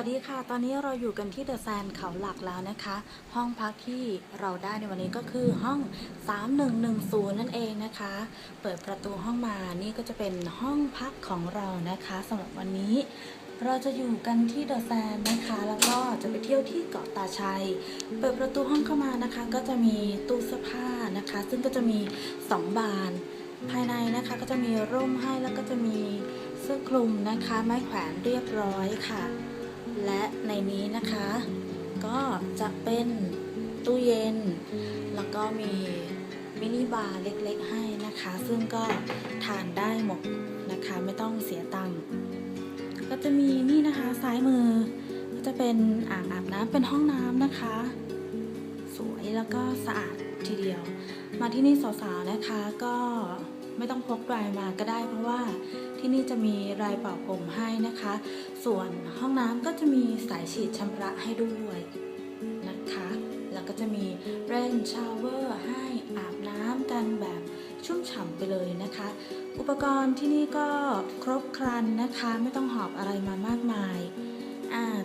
วัสดีค่ะ ตอนนี้เราอยู่กันที่เดอะแซนเขาหลักแล้วนะคะ ห้องพักที่เราได้ในวันนี้ก็คือห้อง 3110 นั่นเองนะคะ เปิดประตูห้องมา นี่ก็จะเป็นห้องพักของเรานะคะสำหรับวันนี้ เราจะอยู่กันที่เดอะแซนนะคะ แล้วก็จะไปเที่ยวที่เกาะตาชัย เปิดประตูห้องเข้ามานะคะ ก็จะมีตู้เสื้อผ้านะคะ ซึ่งก็จะมี 2 บาน ภายในนะคะก็จะมีร่มให้แล้วก็จะมีเสื้อคลุมนะคะ ไม้แขวนเรียบร้อยค่ะ และในนี้นะคะ ก็จะเป็นตู้เย็น แล้วก็มีมินิบาร์เล็กๆให้นะคะ ซึ่งก็ทานได้หมดนะคะไม่ต้องเสียตังค์ก็จะมีนี่นะคะซ้ายมือ ก็จะเป็นอ่างอาบน้ำเป็นห้องน้ำนะคะ สวยแล้วก็สะอาดทีเดียว มาที่นี่สาวๆนะคะก็ ไม่ต้องพกรายมาก็ได้เพราะว่าที่นี่จะมีรายเป่าผมให้นะคะ ส่วนห้องน้ำก็จะมีสายฉีดชำระให้ด้วยนะคะ แล้วก็จะมีเรนชาวเวอร์ให้อาบน้ำกันแบบชุ่มฉ่ำไปเลยนะคะ อุปกรณ์ที่นี่ก็ครบครันนะคะ ไม่ต้องหอบอะไรมามากมาย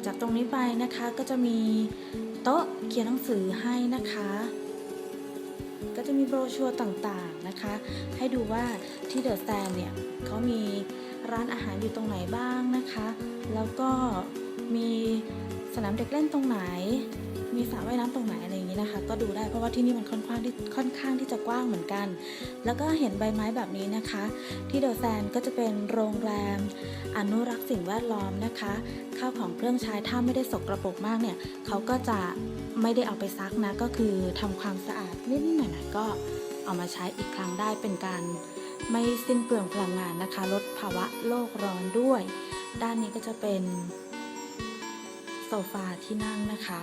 จากตรงนี้ไปนะคะก็จะมีโต๊ะเขียนหนังสือให้นะคะ ก็จะมีโบรชัวร์ต่างๆนะคะ ให้ดูว่าที่เดอะแซนเนี่ยเขามีร้านอาหารอยู่ตรงไหนบ้างนะคะ แล้วก็มีสนามเด็กเล่นตรงไหน มีสระว่ายน้ำตรงไหนอะไร นี้นะคะ ก็ดูได้เพราะว่าที่นี่มันค่อนข้างที่ค่อนข้างที่จะกว้างเหมือนกัน แล้วก็เห็นใบไม้แบบนี้นะคะ ที่เดอะแ a นก็จะเป็นโรงแรม อนุรักษ์สิ่งแวดล้อมนะคะข้าวของเครื่องใช้ถ้าไม่ได้สกรปรกมากเนี่ยเขาก็จะไม่ได้เอาไปซักนะ ก็คือทำความสะอาดนิดๆหน่อยๆก็เอามาใช้อีกครั้งได้เป็นการไม่สิ้นเปลืองพลังงานนะคะ ลดภาวะโลกร้อนด้วย ด้านนี้ก็จะเป็นโซฟาที่นั่งนะคะ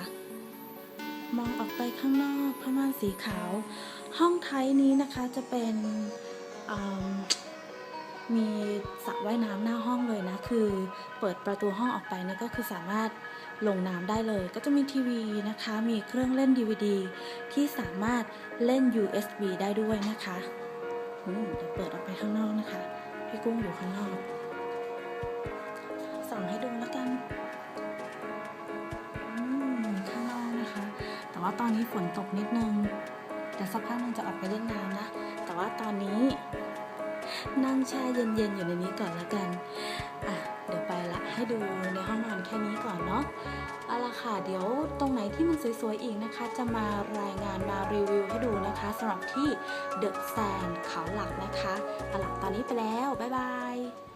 มองออกไปข้างนอกผ้าม่านสีขาว ห้องไทยนี้นะคะจะเป็นมีสระว่ายน้ำหน้าห้องเลยนะ คือเปิดประตูห้องออกไปเนี่ยก็คือสามารถลงน้ำได้เลย ก็จะมีทีวีนะคะ มีเครื่องเล่น DVD ที่สามารถเล่น USB ได้ด้วยนะคะเดี๋ยวเปิดออกไปข้างนอกนะคะ พี่กุ้งอยู่ข้างนอกส่องให้ดูแล้วกัน ว่าตอนนี้ฝนตกนิดนึงเดี๋ยวสักพักนึงจะออกไปเล่นน้ำนะ แต่ว่าตอนนี้นั่งแช่เย็นๆอยู่ในนี้ก่อนละกันอะเดี๋ยวไปละให้ดูในห้องนอนแค่นี้ก่อนเนาะเอาละค่ะเดี๋ยวตรงไหนที่มันสวยๆอีกนะคะ จะมารายงานมารีวิวให้ดูนะคะสำหรับที่เดอะแซนเขาหลักนะคะเอาละตอนนี้ไปแล้ว บ๊ายบาย